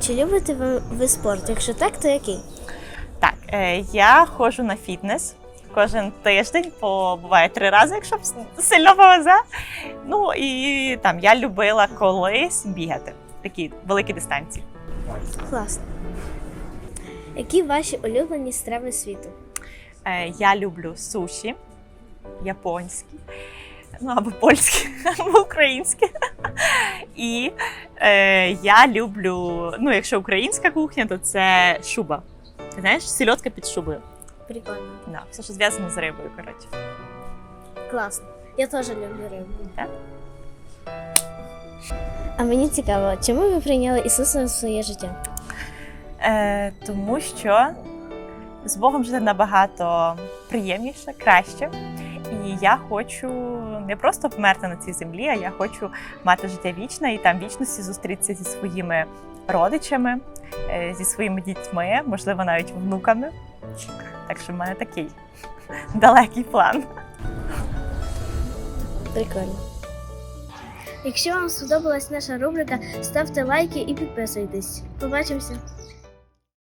Чи любите ви, ви спорт? Якщо так, то який? Так, е, я ходжу на фітнес кожен тиждень, по буває три рази, якщо сильно повезе. Ну і там я любила колись бігати такі великі дистанції. Класно. Які ваші улюблені страви світу? Е, я люблю суші японські, ну або польські, або українські. І е, я люблю, ну, якщо українська кухня, то це шуба. Ти знаєш, сільотка під шубою. Прикольно. Да, все, що зв'язано з рибою, коротше. Класно. Я теж люблю рибу. Так. А мені цікаво, чому ви прийняли Ісуса в своє життя? Е, тому що з Богом жити набагато приємніше, краще. І я хочу не просто померти на цій землі, а я хочу мати життя вічне і там вічності зустрітися зі своїми родичами, е, зі своїми дітьми, можливо, навіть внуками. Так що в мене такий далекий план. Прикольно. Якщо вам сподобалась наша рубрика, ставте лайки і підписуйтесь. Побачимося!